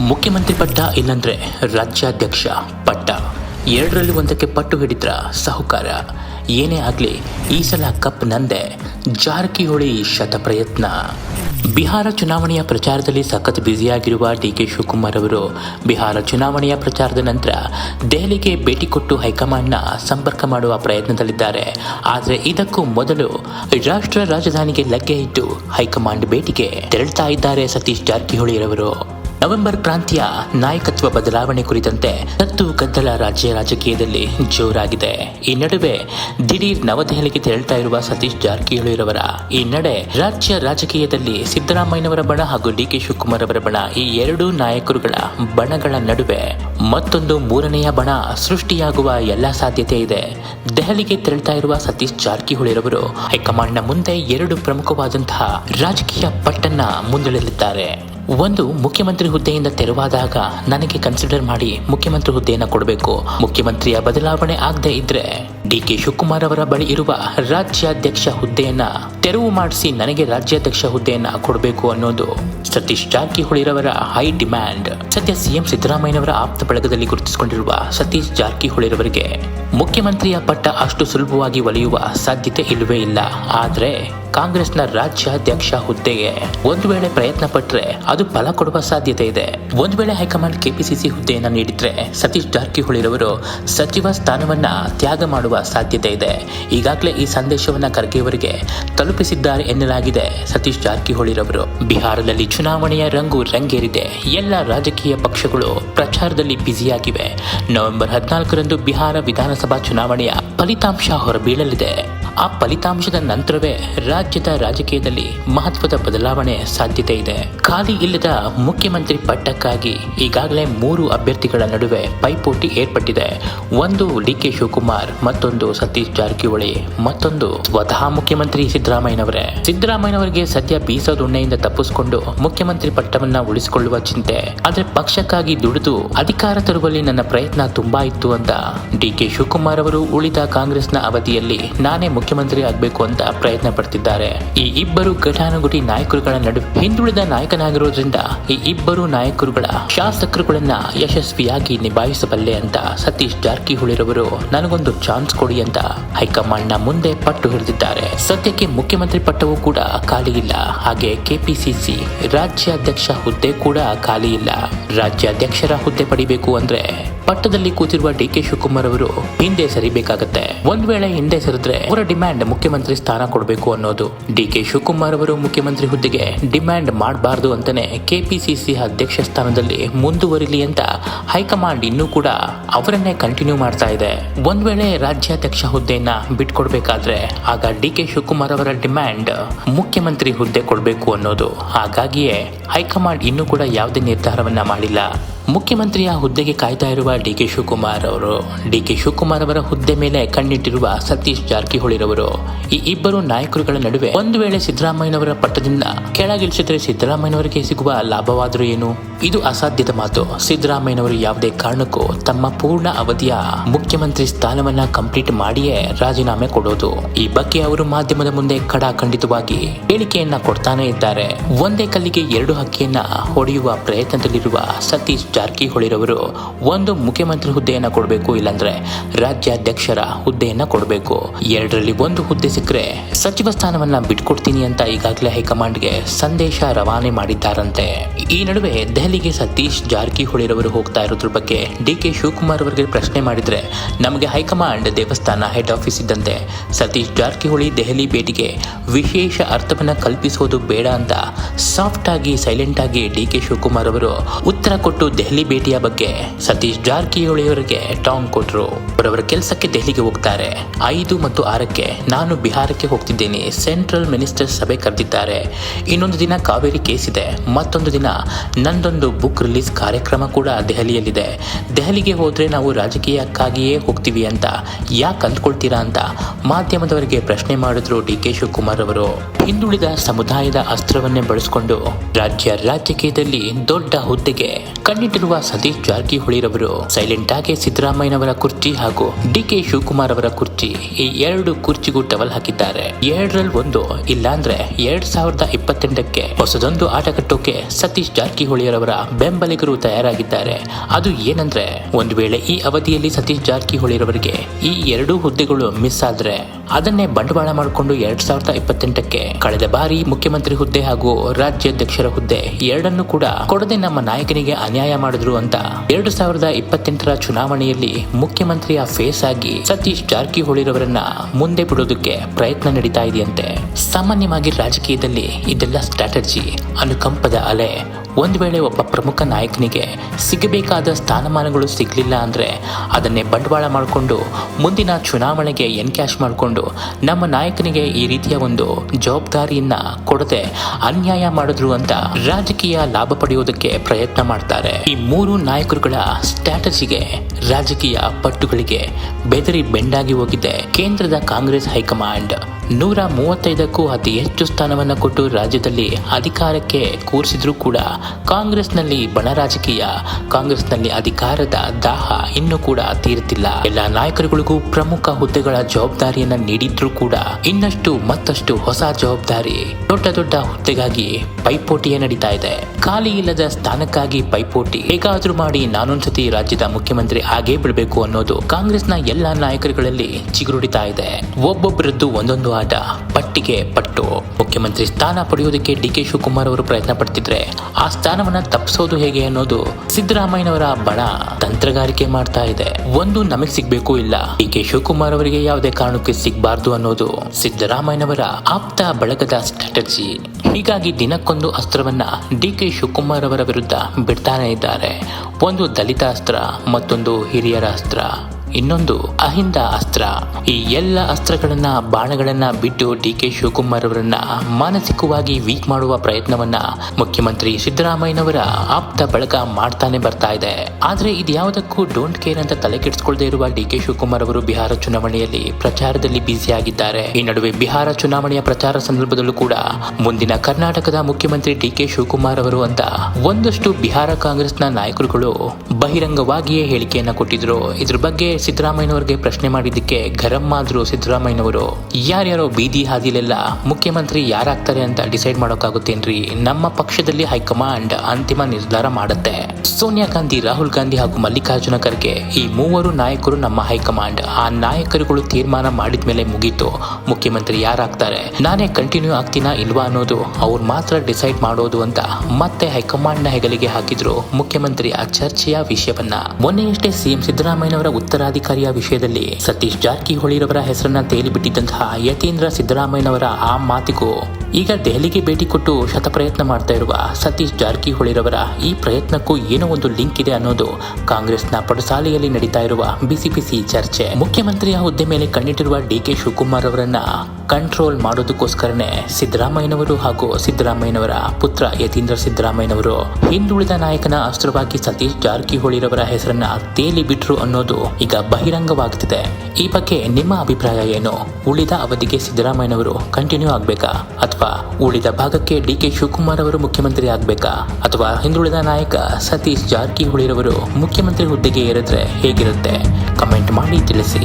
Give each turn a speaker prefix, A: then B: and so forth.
A: ಮುಖ್ಯಮಂತ್ರಿ ಪಟ್ಟ ಇಲ್ಲಂದ್ರೆ ರಾಜ್ಯಾಧ್ಯಕ್ಷ ಪಟ್ಟ. ಎರಡರಲ್ಲಿ ಒಂದಕ್ಕೆ ಪಟ್ಟು ಹಿಡಿದ್ರ ಸಹುಕಾರ. ಏನೇ ಆಗಲಿ, ಈ ಸಲ ಕಪ್ ನಂದೆ ಜಾರಕಿಹೊಳಿ ಶತ ಪ್ರಯತ್ನ ಬಿಹಾರ ಚುನಾವಣೆಯ ಪ್ರಚಾರದಲ್ಲಿ ಸಖತ್ ಬ್ಯುಸಿಯಾಗಿರುವ ಡಿ ಕೆ ಶಿವಕುಮಾರ್ ಅವರು ಬಿಹಾರ ಚುನಾವಣೆಯ ಪ್ರಚಾರದ ನಂತರ ದೆಹಲಿಗೆ ಭೇಟಿ ಕೊಟ್ಟು ಹೈಕಮಾಂಡ್ನ ಸಂಪರ್ಕ ಮಾಡುವ ಪ್ರಯತ್ನದಲ್ಲಿದ್ದಾರೆ. ಆದರೆ ಇದಕ್ಕೂ ಮೊದಲು ರಾಷ್ಟ್ರ ರಾಜಧಾನಿಗೆ ಲಗ್ಗೆ ಇಟ್ಟು ಹೈಕಮಾಂಡ್ ಭೇಟಿಗೆ ತೆರಳುತ್ತಾ ಇದ್ದಾರೆ ಸತೀಶ್ ಜಾರಕಿಹೊಳಿರವರು. ನವೆಂಬರ್ ಕ್ರಾಂತಿಯ ನಾಯಕತ್ವ ಬದಲಾವಣೆ ಕುರಿತಂತೆ ತತ್ತು ಗದ್ದಲ ರಾಜ್ಯ ರಾಜಕೀಯದಲ್ಲಿ ಜೋರಾಗಿದೆ. ಈ ನಡುವೆ ದಿಢೀರ್ ನವದೆಹಲಿಗೆ ತೆರಳ್ತಾ ಇರುವ ಸತೀಶ್ ಜಾರಕಿಹೊಳಿರವರ ಈ ನಡೆ ರಾಜ್ಯ ರಾಜಕೀಯದಲ್ಲಿ ಸಿದ್ದರಾಮಯ್ಯನವರ ಬಣ ಹಾಗೂ ಡಿ ಕೆ ಶಿವಕುಮಾರ್ ಅವರ ಬಣ ಈ ಎರಡೂ ನಾಯಕರುಗಳ ಬಣಗಳ ನಡುವೆ ಮತ್ತೊಂದು ಮೂರನೆಯ ಬಣ ಸೃಷ್ಟಿಯಾಗುವ ಎಲ್ಲ ಸಾಧ್ಯತೆ ಇದೆ. ದೆಹಲಿಗೆ ತೆರಳ್ತಾ ಇರುವ ಸತೀಶ್ ಜಾರಕಿಹೊಳಿರವರು ಹೈಕಮಾಂಡ್ನ ಮುಂದೆ ಎರಡು ಪ್ರಮುಖವಾದಂತಹ ರಾಜಕೀಯ ಪಟ್ಟನ್ನ ಮುಂದಿಡಲಿದ್ದಾರೆ ಒಂದು ಮುಖ್ಯಮಂತ್ರಿ ಹುದ್ದೆಯಿಂದ ತೆರವಾದಾಗ ನನಗೆ ಕನ್ಸಿಡರ್ ಮಾಡಿ ಮುಖ್ಯಮಂತ್ರಿ ಹುದ್ದೆಯನ್ನು ಕೊಡಬೇಕು. ಮುಖ್ಯಮಂತ್ರಿಯ ಬದಲಾವಣೆ ಆಗದೆ ಇದ್ರೆ ಡಿ ಕೆ ಶಿವಕುಮಾರ್ ಅವರ ಬಳಿ ಇರುವ ರಾಜ್ಯಾಧ್ಯಕ್ಷ ಹುದ್ದೆಯನ್ನ ತೆರವು ಮಾಡಿಸಿ ನನಗೆ ರಾಜ್ಯಾಧ್ಯಕ್ಷ ಹುದ್ದೆಯನ್ನ ಕೊಡಬೇಕು ಅನ್ನೋದು ಸತೀಶ್ ಜಾರಕಿಹೊಳಿರವರ ಹೈ ಡಿಮ್ಯಾಂಡ್. ಸದ್ಯ ಸಿಎಂ ಸಿದ್ದರಾಮಯ್ಯನವರ ಆಪ್ತ ಬಳಗದಲ್ಲಿ ಗುರುತಿಸಿಕೊಂಡಿರುವ ಸತೀಶ್ ಜಾರಕಿಹೊಳಿರವರಿಗೆ ಮುಖ್ಯಮಂತ್ರಿಯ ಪಟ್ಟ ಅಷ್ಟು ಸುಲಭವಾಗಿ ಒಲಿಯುವ ಸಾಧ್ಯತೆ ಇಲ್ಲವೇ ಇಲ್ಲ. ಆದರೆ ಕಾಂಗ್ರೆಸ್ನ ರಾಜ್ಯಾಧ್ಯಕ್ಷ ಹುದ್ದೆಗೆ ಒಂದು ವೇಳೆ ಪ್ರಯತ್ನ ಪಟ್ಟರೆ ಅದು ಫಲ ಕೊಡುವ ಸಾಧ್ಯತೆ ಇದೆ. ಒಂದು ವೇಳೆ ಹೈಕಮಾಂಡ್ ಕೆಪಿಸಿಸಿ ಹುದ್ದೆಯನ್ನು ನೀಡಿದ್ರೆ ಸತೀಶ್ ಜಾರಕಿಹೊಳಿರವರು ಸಚಿವ ಸ್ಥಾನವನ್ನ ತ್ಯಾಗ ಮಾಡುವ ಸಾಧ್ಯತೆ ಇದೆ. ಈಗಾಗಲೇ ಈ ಸಂದೇಶವನ್ನ ಖರ್ಗೆಯವರಿಗೆ ತಲುಪಿಸಿದ್ದಾರೆ ಎನ್ನಲಾಗಿದೆ. ಸತೀಶ್ ಜಾರಕಿಹೊಳಿರವರು ಬಿಹಾರದಲ್ಲಿ ಚುನಾವಣೆಯ ರಂಗು ರಂಗೇರಿದೆ. ಎಲ್ಲ ರಾಜಕೀಯ ಪಕ್ಷಗಳು ಪ್ರಚಾರದಲ್ಲಿ ಬ್ಯುಸಿಯಾಗಿವೆ. ನವೆಂಬರ್ ಹದಿನಾಲ್ಕರಂದು ಬಿಹಾರ ವಿಧಾನಸಭಾ ಚುನಾವಣೆಯ ಫಲಿತಾಂಶ ಹೊರಬೀಳಲಿದೆ. ಆ ಫಲಿತಾಂಶದ ನಂತರವೇ ರಾಜ್ಯದ ರಾಜಕೀಯದಲ್ಲಿ ಮಹತ್ವದ ಬದಲಾವಣೆ ಸಾಧ್ಯತೆ ಇದೆ. ಖಾಲಿ ಇಲ್ಲದ ಮುಖ್ಯಮಂತ್ರಿ ಪಟ್ಟಕ್ಕಾಗಿ ಈಗಾಗಲೇ ಮೂರು ಅಭ್ಯರ್ಥಿಗಳ ನಡುವೆ ಪೈಪೋಟಿ ಏರ್ಪಟ್ಟಿದೆ. ಒಂದು ಡಿ ಕೆ ಶಿವಕುಮಾರ್ ಮತ್ತೊಂದು ಸತೀಶ್ ಜಾರಕಿಹೊಳಿ, ಮತ್ತೊಂದು ಸ್ವತಃ ಮುಖ್ಯಮಂತ್ರಿ ಸಿದ್ದರಾಮಯ್ಯನವರೇ. ಸಿದ್ದರಾಮಯ್ಯನವರಿಗೆ ಸದ್ಯ ಬೀಸೋದುಣ್ಣೆಯಿಂದ ತಪ್ಪಿಸಿಕೊಂಡು ಮುಖ್ಯಮಂತ್ರಿ ಪಟ್ಟವನ್ನ ಉಳಿಸಿಕೊಳ್ಳುವ ಚಿಂತೆ. ಆದ್ರೆ ಪಕ್ಷಕ್ಕಾಗಿ ದುಡಿದು ಅಧಿಕಾರ ತರುವಲ್ಲಿ ನನ್ನ ಪ್ರಯತ್ನ ತುಂಬಾ ಇತ್ತು ಅಂತ ಡಿ ಕೆ ಶಿವಕುಮಾರ್ ಅವರು ಉಳಿದ ಕಾಂಗ್ರೆಸ್ನ ಅವಧಿಯಲ್ಲಿ ನಾನೇ ಮುಖ್ಯಮಂತ್ರಿ ಆಗಬೇಕು ಅಂತ ಪ್ರಯತ್ನ ಪಡ್ತಿದ್ದಾರೆ. ಈ ಇಬ್ಬರು ಘಟಾನುಘಟಿ ನಾಯಕರುಗಳ ನಡುವೆ ಹಿಂದುಳಿದ ನಾಯಕನಾಗಿರೋದ್ರಿಂದ ಈ ಇಬ್ಬರು ನಾಯಕರುಗಳ ಶಾಸಕರುಗಳನ್ನ ಯಶಸ್ವಿಯಾಗಿ ನಿಭಾಯಿಸಬಲ್ಲೆ ಅಂತ ಸತೀಶ್ ಜಾರಕಿಹೊಳಿರವರು ನನಗೊಂದು ಚಾನ್ಸ್ ಕೊಡಿ ಅಂತ ಹೈಕಮಾಂಡ್ನ ಮುಂದೆ ಪಟ್ಟು ಹಿಡಿದಿದ್ದಾರೆ. ಸದ್ಯಕ್ಕೆ ಮುಖ್ಯಮಂತ್ರಿ ಪಟ್ಟವೂ ಕೂಡ ಖಾಲಿ ಇಲ್ಲ. ಹಾಗೆ ಕೆಪಿಸಿಸಿ ರಾಜ್ಯಾಧ್ಯಕ್ಷ ಹುದ್ದೆ ಕೂಡ ಖಾಲಿ ಇಲ್ಲ. ರಾಜ್ಯಾಧ್ಯಕ್ಷರ ಹುದ್ದೆ ಪಡಿಬೇಕು ಅಂದ್ರೆ ಪಟ್ಟದಲ್ಲಿ ಕೂತಿರುವ ಡಿ ಕೆ ಶಿವಕುಮಾರ್ ಅವರು ಹಿಂದೆ ಸರಿಬೇಕಾಗತ್ತೆ. ಒಂದ್ ವೇಳೆ ಹಿಂದೆ ಸರಿದ್ರೆ ಅವರ ಡಿಮ್ಯಾಂಡ್ ಮುಖ್ಯಮಂತ್ರಿ ಸ್ಥಾನ ಕೊಡಬೇಕು ಅನ್ನೋದು. ಡಿ ಕೆ ಶಿವಕುಮಾರ್ ಅವರು ಮುಖ್ಯಮಂತ್ರಿ ಹುದ್ದೆಗೆ ಡಿಮ್ಯಾಂಡ್ ಮಾಡಬಾರದು ಅಂತಾನೆ ಕೆಪಿಸಿಸಿ ಅಧ್ಯಕ್ಷ ಸ್ಥಾನದಲ್ಲಿ ಮುಂದುವರಿಲಿ ಅಂತ ಹೈಕಮಾಂಡ್ ಇನ್ನೂ ಕೂಡ ಅವರನ್ನೇ ಕಂಟಿನ್ಯೂ ಮಾಡ್ತಾ ಇದೆ. ಒಂದ್ ವೇಳೆ ರಾಜ್ಯಾಧ್ಯಕ್ಷ ಹುದ್ದೆಯನ್ನ ಬಿಟ್ಕೊಡ್ಬೇಕಾದ್ರೆ ಆಗ ಡಿ ಕೆ ಶಿವಕುಮಾರ್ ಅವರ ಡಿಮ್ಯಾಂಡ್ ಮುಖ್ಯಮಂತ್ರಿ ಹುದ್ದೆ ಕೊಡಬೇಕು ಅನ್ನೋದು. ಹಾಗಾಗಿಯೇ ಹೈಕಮಾಂಡ್ ಇನ್ನೂ ಕೂಡ ಯಾವುದೇ ನಿರ್ಧಾರವನ್ನ ಮಾಡಿಲ್ಲ. ಮುಖ್ಯಮಂತ್ರಿಯ ಹುದ್ದೆಗೆ ಕಾಯ್ತಾ ಇರುವ ಡಿ ಕೆ ಶಿವಕುಮಾರ್ ಅವರು, ಡಿ ಕೆ ಶಿವಕುಮಾರ್ ಅವರ ಹುದ್ದೆ ಮೇಲೆ ಕಣ್ಣಿಟ್ಟಿರುವ ಸತೀಶ್ ಜಾರಕಿಹೊಳಿರವರು ಈ ಇಬ್ಬರು ನಾಯಕರುಗಳ ನಡುವೆ ಒಂದು ವೇಳೆ ಸಿದ್ದರಾಮಯ್ಯನವರ ಪಟ್ಟದಿಂದ ಕೆಳಗಿಳಿಸಿದ್ರೆ ಸಿದ್ದರಾಮಯ್ಯನವರಿಗೆ ಸಿಗುವ ಲಾಭವಾದರೂ ಏನು? ಇದು ಅಸಾಧ್ಯದ ಮಾತು. ಸಿದ್ದರಾಮಯ್ಯನವರು ಯಾವುದೇ ಕಾರಣಕ್ಕೂ ತಮ್ಮ ಪೂರ್ಣ ಅವಧಿಯ ಮುಖ್ಯಮಂತ್ರಿ ಸ್ಥಾನವನ್ನ ಕಂಪ್ಲೀಟ್ ಮಾಡಿಯೇ ರಾಜೀನಾಮೆ ಕೊಡೋದು. ಈ ಬಗ್ಗೆ ಅವರು ಮಾಧ್ಯಮದ ಮುಂದೆ ಖಡಾಖಂಡಿತವಾಗಿ ಹೇಳಿಕೆಯನ್ನ ಕೊಡ್ತಾನೆ ಇದ್ದಾರೆ. ಒಂದೇ ಕಲ್ಲಿಗೆ ಎರಡು ಹಕ್ಕಿಯನ್ನ ಹೊಡೆಯುವ ಪ್ರಯತ್ನದಲ್ಲಿರುವ ಸತೀಶ್ ಜಾರಕಿಹೊಳಿರವರು ಒಂದು ಮುಖ್ಯಮಂತ್ರಿ ಹುದ್ದೆಯನ್ನು ಕೊಡಬೇಕು ಇಲ್ಲಾಂದ್ರೆ ರಾಜ್ಯಾಧ್ಯಕ್ಷರ ಹುದ್ದೆಯನ್ನ ಕೊಡಬೇಕು. ಎರಡರಲ್ಲಿ ಒಂದು ಹುದ್ದೆ ಸಿಕ್ಕರೆ ಸಚಿವ ಸ್ಥಾನವನ್ನ ಬಿಟ್ಕೊಡ್ತೀನಿ ಅಂತ ಈಗಾಗಲೇ ಹೈಕಮಾಂಡ್ಗೆ ಸಂದೇಶ ರವಾನೆ ಮಾಡಿದ್ದಾರಂತೆ. ಈ ನಡುವೆ ದೆಹಲಿಗೆ ಸತೀಶ್ ಜಾರಕಿಹೊಳಿರವರು ಹೋಗ್ತಾ ಇರೋದ್ರ ಬಗ್ಗೆ ಡಿ ಕೆ ಶಿವಕುಮಾರ್ ಅವರಿಗೆ ಪ್ರಶ್ನೆ ಮಾಡಿದ್ರೆ ನಮಗೆ ಹೈಕಮಾಂಡ್ ದೇವಸ್ಥಾನ ಹೆಡ್ ಆಫೀಸ್ ಇದ್ದಂತೆ ಸತೀಶ್ ಜಾರಕಿಹೊಳಿ ದೆಹಲಿ ಭೇಟಿಗೆ ವಿಶೇಷ ಅರ್ಥವನ್ನ ಕಲ್ಪಿಸೋದು ಬೇಡ ಅಂತ ಸಾಫ್ಟ್ ಆಗಿ, ಸೈಲೆಂಟ್ ಆಗಿ ಡಿ ಕೆ ಶಿವಕುಮಾರ್ ಅವರು ಉತ್ತರ ಕೊಟ್ಟು ದೆಹಲಿ ಭೇಟಿಯ ಬಗ್ಗೆ ಸತೀಶ್ ಜಾರಕಿಹೊಳಿ ಅವರಿಗೆ ಟಾಂಗ್ ಕೊಟ್ರು. ಅವರವರ ಕೆಲಸಕ್ಕೆ ದೆಹಲಿಗೆ ಹೋಗ್ತಾರೆ. ಐದು ಮತ್ತು ಆರಕ್ಕೆ ನಾನು ಬಿಹಾರಕ್ಕೆ ಹೋಗ್ತಿದ್ದೇನೆ, ಸೆಂಟ್ರಲ್ ಮಿನಿಸ್ಟರ್ ಸಭೆ ಕರೆದಿದ್ದಾರೆ. ಇನ್ನೊಂದು ದಿನ ಕಾವೇರಿ ಕೇಸ್ ಇದೆ. ಮತ್ತೊಂದು ದಿನ ನಂದೊಂದು ಬುಕ್ ರಿಲೀಸ್ ಕಾರ್ಯಕ್ರಮ ಕೂಡ ದೆಹಲಿಯಲ್ಲಿದೆ. ದೆಹಲಿಗೆ ಹೋದರೆ ನಾವು ರಾಜಕೀಯಕ್ಕಾಗಿಯೇ ಹೋಗ್ತೀವಿ ಅಂತ ಯಾಕೆ ಅಂದ್ಕೊಳ್ತೀರಾ ಅಂತ ಮಾಧ್ಯಮದವರಿಗೆ ಪ್ರಶ್ನೆ ಮಾಡಿದ್ರು ಡಿ ಕೆ ಶಿವಕುಮಾರ್ ಅವರು. ಹಿಂದುಳಿದ ಸಮುದಾಯದ ಅಸ್ತ್ರವನ್ನೇ ಬಳಸಿಕೊಂಡು ರಾಜ್ಯ ರಾಜಕೀಯದಲ್ಲಿ ದೊಡ್ಡ ಹುದ್ದೆಗೆ ಕಣ್ಣಿಟ್ಟಿರುವ ಸತೀಶ್ ಜಾರಕಿಹೊಳಿರವರು ಸೈಲೆಂಟ್ ಆಗಿ ಸಿದ್ದರಾಮಯ್ಯನವರ ಕುರ್ಚಿ ಹಾಗೂ ಡಿ ಕೆ ಶಿವಕುಮಾರ್ ಅವರ ಕುರ್ಚಿ ಈ ಎರಡು ಕುರ್ಚಿಗೂ ಟವಲ್ ಹಾಕಿದ್ದಾರೆ. ಎರಡರಲ್ಲಿ ಒಂದು ಇಲ್ಲಾಂದ್ರೆ ಎರಡ್ ಸಾವಿರದ ಇಪ್ಪತ್ತೆಂಟಕ್ಕೆ ಹೊಸದೊಂದು ಆಟ ಕಟ್ಟೋಕೆ ಸತೀಶ್ ಜಾರಕಿಹೊಳಿಯವರ ಬೆಂಬಲಿಗರು ತಯಾರಾಗಿದ್ದಾರೆ. ಅದು ಏನಂದ್ರೆ ಒಂದು ವೇಳೆ ಈ ಅವಧಿಯಲ್ಲಿ ಸತೀಶ್ ಜಾರಕಿಹೊಳಿರವರಿಗೆ ಈ ಎರಡೂ ಹುದ್ದೆಗಳು ಮಿಸ್ ಆದ್ರೆ ಅದನ್ನೇ ಬಂಡವಾಳ ಮಾಡಿಕೊಂಡು ಎರಡ್ ಸಾವಿರದ ಇಪ್ಪತ್ತೆಂಟಕ್ಕೆ ಕಳೆದ ಬಾರಿ ಮುಖ್ಯಮಂತ್ರಿ ಹುದ್ದೆ ಹಾಗೂ ರಾಜ್ಯಾಧ್ಯಕ್ಷರ ಹುದ್ದೆ ಎರಡನ್ನು ಕೂಡ ಕೊಡದೆ ನಮ್ಮ ನಾಯಕನಿಗೆ ಅನ್ಯಾಯ ಮಾಡಿದ್ರು ಅಂತ. ಎರಡು ಸಾವಿರದ ಇಪ್ಪತ್ತೆಂಟರ ಚುನಾವಣೆಯಲ್ಲಿ ಮುಖ್ಯಮಂತ್ರಿಯ ಫೇಸ್ ಆಗಿ ಸತೀಶ್ ಜಾರಕಿಹೊಳಿರವರನ್ನ ಮುಂದೆ ಬಿಡೋದಕ್ಕೆ ಪ್ರಯತ್ನ ನಡೀತಾ ಇದೆಯಂತೆ. ಸಾಮಾನ್ಯವಾಗಿ ರಾಜಕೀಯದಲ್ಲಿ ಇದೆಲ್ಲ ಸ್ಟ್ರಾಟಜಿ ಅನುಕಂಪದ ಅಲೆ ಒಂದು ವೇಳೆ ಒಬ್ಬ ಪ್ರಮುಖ ನಾಯಕನಿಗೆ ಸಿಗಬೇಕಾದ ಸ್ಥಾನಮಾನಗಳು ಸಿಗಲಿಲ್ಲ ಅಂದರೆ ಅದನ್ನೇ ಬಂಡವಾಳ ಮಾಡಿಕೊಂಡು ಮುಂದಿನ ಚುನಾವಣೆಗೆ ಎನ್ಕ್ಯಾಶ್ ಮಾಡಿಕೊಂಡು ನಮ್ಮ ನಾಯಕನಿಗೆ ಈ ರೀತಿಯ ಒಂದು ಜವಾಬ್ದಾರಿಯನ್ನ ಕೊಡದೆ ಅನ್ಯಾಯ ಮಾಡಿದ್ರು ಅಂತ ರಾಜಕೀಯ ಲಾಭ ಪಡೆಯೋದಕ್ಕೆ ಪ್ರಯತ್ನ ಮಾಡ್ತಾರೆ. ಈ ಮೂರು ನಾಯಕರುಗಳ ಸ್ಟ್ರಾಟಜಿಗೆ ರಾಜಕೀಯ ಪಟ್ಟುಗಳಿಗೆ ಬೆದರಿ ಬೆಂಡಾಗಿ ಹೋಗಿದೆ. ಕೇಂದ್ರದ ಕಾಂಗ್ರೆಸ್ ಹೈಕಮಾಂಡ್ ನೂರ ಮೂವತ್ತೈದಕ್ಕೂ ಅತಿ ಹೆಚ್ಚು ಸ್ಥಾನವನ್ನು ಕೊಟ್ಟು ರಾಜ್ಯದಲ್ಲಿ ಅಧಿಕಾರಕ್ಕೆ ಕೂರಿಸಿದ್ರೂ ಕೂಡ ಕಾಂಗ್ರೆಸ್ನಲ್ಲಿ ಬಣ ರಾಜಕೀಯ, ಕಾಂಗ್ರೆಸ್ನಲ್ಲಿ ಅಧಿಕಾರದ ದಾಹ ಇನ್ನೂ ಕೂಡ ತೀರುತ್ತಿಲ್ಲ ಎಲ್ಲ ನಾಯಕರುಗಳಿಗೂ ಪ್ರಮುಖ ಹುದ್ದೆಗಳ ಜವಾಬ್ದಾರಿಯನ್ನ ನೀಡಿದ್ರೂ ಕೂಡ ಇನ್ನಷ್ಟು ಮತ್ತಷ್ಟು ಹೊಸ ಜವಾಬ್ದಾರಿ, ದೊಡ್ಡ ದೊಡ್ಡ ಹುದ್ದೆಗಾಗಿ ಪೈಪೋಟಿಯೇ ನಡೀತಾ ಇದೆ. ಖಾಲಿ ಇಲ್ಲದ ಸ್ಥಾನಕ್ಕಾಗಿ ಪೈಪೋಟಿ ಹೇಗಾದ್ರೂ ಮಾಡಿ ನಾನೊಂದ್ಸತಿ ರಾಜ್ಯದ ಮುಖ್ಯಮಂತ್ರಿ ಆಗೇ ಬಿಡಬೇಕು ಅನ್ನೋದು ಕಾಂಗ್ರೆಸ್ನ ಎಲ್ಲ ನಾಯಕರುಗಳಲ್ಲಿ ಚಿಗುರುಡಿತಾ ಇದೆ. ಒಬ್ಬೊಬ್ಬರದ್ದು ಒಂದೊಂದು ಆಟ ಪಟ್ಟಿಗೆ ಪಟ್ಟು. ಮುಖ್ಯಮಂತ್ರಿ ಸ್ಥಾನ ಪಡೆಯೋದಕ್ಕೆ ಡಿ ಕೆ ಶಿವಕುಮಾರ್ ಅವರು ಪ್ರಯತ್ನ ಪಡ್ತಿದ್ರೆ ಆ ಸ್ಥಾನವನ್ನ ತಪ್ಪಿಸೋದು ಹೇಗೆ ಅನ್ನೋದು ಸಿದ್ದರಾಮಯ್ಯನವರ ಬಣ ತಂತ್ರಗಾರಿಕೆ ಮಾಡ್ತಾ ಇದೆ. ಒಂದು ನಮಗ್ ಸಿಗ್ಬೇಕು ಇಲ್ಲ. ಡಿ ಕೆ ಶಿವಕುಮಾರ್ ಅವರಿಗೆ ಯಾವುದೇ ಕಾರಣಕ್ಕೆ ಸಿಗಬಾರ್ದು ಅನ್ನೋದು ಸಿದ್ದರಾಮಯ್ಯನವರ ಆಪ್ತ ಬಳಗದ ಸ್ಟ್ರಾಟಜಿ. ಹೀಗಾಗಿ ದಿನಕ್ಕೊಂದು ಅಸ್ತ್ರವನ್ನ ಡಿ ಕೆ ಶಿವಕುಮಾರ್ ಅವರ ವಿರುದ್ಧ ಬಿಡ್ತಾನೆ ಇದ್ದಾರೆ. ಒಂದು ದಲಿತ ಅಸ್ತ್ರ ಮತ್ತೊಂದು ಹಿರಿಯರ ಅಸ್ತ್ರ. ಇನ್ನೊಂದು ಅಹಿಂದ ಅಸ್ತ್ರ. ಈ ಎಲ್ಲ ಅಸ್ತ್ರಗಳನ್ನ, ಬಾಣಗಳನ್ನ ಬಿಟ್ಟು ಡಿ ಕೆ ಶಿವಕುಮಾರ್ ಅವರನ್ನ ಮಾನಸಿಕವಾಗಿ ವೀಕ್ ಮಾಡುವ ಪ್ರಯತ್ನವನ್ನ ಮುಖ್ಯಮಂತ್ರಿ ಸಿದ್ದರಾಮಯ್ಯನವರ ಆಪ್ತ ಬಳಕ ಮಾಡ್ತಾನೆ ಬರ್ತಾ ಇದೆ. ಆದ್ರೆ ಇದ್ಯಾವುದಕ್ಕೂ ಡೋಂಟ್ ಕೇರ್ ಅಂತ ತಲೆ ಕೆಡಿಸಿಕೊಳ್ಳದೆ ಇರುವ ಡಿ ಕೆ ಶಿವಕುಮಾರ್ ಅವರು ಬಿಹಾರ ಚುನಾವಣೆಯಲ್ಲಿ ಪ್ರಚಾರದಲ್ಲಿ ಬ್ಯುಸಿಯಾಗಿದ್ದಾರೆ. ಈ ನಡುವೆ ಬಿಹಾರ ಚುನಾವಣೆಯ ಪ್ರಚಾರ ಸಂದರ್ಭದಲ್ಲೂ ಕೂಡ ಮುಂದಿನ ಕರ್ನಾಟಕದ ಮುಖ್ಯಮಂತ್ರಿ ಡಿ ಕೆ ಶಿವಕುಮಾರ್ ಅವರು ಅಂತ ಒಂದಷ್ಟು ಬಿಹಾರ ಕಾಂಗ್ರೆಸ್ನ ನಾಯಕರುಗಳು ಬಹಿರಂಗವಾಗಿಯೇ ಹೇಳಿಕೆಯನ್ನ ಕೊಟ್ಟಿದ್ರು. ಇದ್ರ ಬಗ್ಗೆ ಸಿದ್ದರಾಮಯ್ಯನವರಿಗೆ ಪ್ರಶ್ನೆ ಮಾಡಿದ್ದಕ್ಕೆ ಗರಂ ಆದ್ರು ಸಿದ್ದರಾಮಯ್ಯನವರು, ಯಾರ್ಯಾರೋ ಬೀದಿ ಹಾದಿಲೆಲ್ಲ ಮುಖ್ಯಮಂತ್ರಿ ಯಾರಾಗ್ತಾರೆ ಅಂತ ಡಿಸೈಡ್ ಮಾಡೋಕ್ಕಾಗುತ್ತೇನ್ರಿ? ನಮ್ಮ ಪಕ್ಷದಲ್ಲಿ ಹೈಕಮಾಂಡ್ ಅಂತಿಮ ನಿರ್ಧಾರ ಮಾಡುತ್ತೆ. ಸೋನಿಯಾ ಗಾಂಧಿ, ರಾಹುಲ್ ಗಾಂಧಿ ಹಾಗೂ ಮಲ್ಲಿಕಾರ್ಜುನ ಖರ್ಗೆ ಈ ಮೂವರು ನಾಯಕರು ನಮ್ಮ ಹೈಕಮಾಂಡ್. ಆ ನಾಯಕರುಗಳು ತೀರ್ಮಾನ ಮಾಡಿದ ಮೇಲೆ ಮುಗೀತು. ಮುಖ್ಯಮಂತ್ರಿ ಯಾರಾಗ್ತಾರೆ? ನಾನೇ ಕಂಟಿನ್ಯೂ ಆಗ್ತೀನಾ ಇಲ್ವಾ ಅನ್ನೋದು ಅವ್ರು ಮಾತ್ರ ಡಿಸೈಡ್ ಮಾಡೋದು ಅಂತ ಮತ್ತೆ ಹೈಕಮಾಂಡ್ನ ಹೆಗಲಿಗೆ ಹಾಕಿದ್ರು ಮುಖ್ಯಮಂತ್ರಿ ಆ ಚರ್ಚೆಯ ವಿಷಯವನ್ನ. ಮೊನ್ನೆಯಷ್ಟೇ ಸಿಎಂ ಸಿದ್ದರಾಮಯ್ಯನವರ ಉತ್ತರಾಧಿಕಾರಿಯ ವಿಷಯದಲ್ಲಿ ಸತೀಶ್ ಜಾರಕಿಹೊಳಿರವರ ಹೆಸರನ್ನ ತೇಲಿಬಿಟ್ಟಿದ್ದಂತಹ ಯತೀಂದ್ರ ಸಿದ್ದರಾಮಯ್ಯನವರ ಆ ಮಾತಿಗೂ ಈಗ ದೆಹಲಿಗೆ ಭೇಟಿ ಕೊಟ್ಟು ಶತಪ್ರಯತ್ನ ಮಾಡ್ತಾ ಇರುವ ಸತೀಶ್ ಜಾರಕಿಹೊಳಿರವರ ಈ ಪ್ರಯತ್ನಕ್ಕೂ ಏನೋ ಒಂದು ಲಿಂಕ್ ಇದೆ ಅನ್ನೋದು ಕಾಂಗ್ರೆಸ್ನ ಪಡಸಾಲೆಯಲ್ಲಿ ನಡೀತಾ ಇರುವ ಬಿಸಿ ಬಿಸಿ ಚರ್ಚೆ. ಮುಖ್ಯಮಂತ್ರಿಯ ಹುದ್ದೆ ಮೇಲೆ ಕಣ್ಣಿಟ್ಟಿರುವ ಡಿ ಕೆ ಶಿವಕುಮಾರ್ ಅವರನ್ನ ಕಂಟ್ರೋಲ್ ಮಾಡೋದಕ್ಕೋಸ್ಕರನೇ ಸಿದ್ದರಾಮಯ್ಯನವರು ಹಾಗೂ ಸಿದ್ದರಾಮಯ್ಯನವರ ಪುತ್ರ ಯತೀಂದ್ರ ಸಿದ್ದರಾಮಯ್ಯನವರು ಹಿಂದುಳಿದ ನಾಯಕನ ಅಸ್ತ್ರವಾಗಿ ಸತೀಶ್ ಜಾರಕಿಹೊಳಿರವರ ಹೆಸರನ್ನ ತೇಲಿ ಬಿಟ್ರು ಅನ್ನೋದು ಈಗ ಬಹಿರಂಗವಾಗ್ತಿದೆ. ಈ ಬಗ್ಗೆ ನಿಮ್ಮ ಅಭಿಪ್ರಾಯ ಏನು? ಉಳಿದ ಅವಧಿಗೆ ಸಿದ್ದರಾಮಯ್ಯನವರು ಕಂಟಿನ್ಯೂ ಆಗ್ಬೇಕಾ? ಅಥವಾ ಉಳಿದ ಭಾಗಕ್ಕೆ ಡಿ ಕೆ ಶಿವಕುಮಾರ್ ಅವರು ಮುಖ್ಯಮಂತ್ರಿ ಆಗ್ಬೇಕಾ? ಅಥವಾ ಹಿಂದುಳಿದ ನಾಯಕ ಸತೀಶ್ ಜಾರಕಿಹೊಳಿರವರು ಮುಖ್ಯಮಂತ್ರಿ ಹುದ್ದೆಗೆ ಏರಿದ್ರೆ ಹೇಗಿರುತ್ತೆ? ಕಮೆಂಟ್ ಮಾಡಿ ತಿಳಿಸಿ.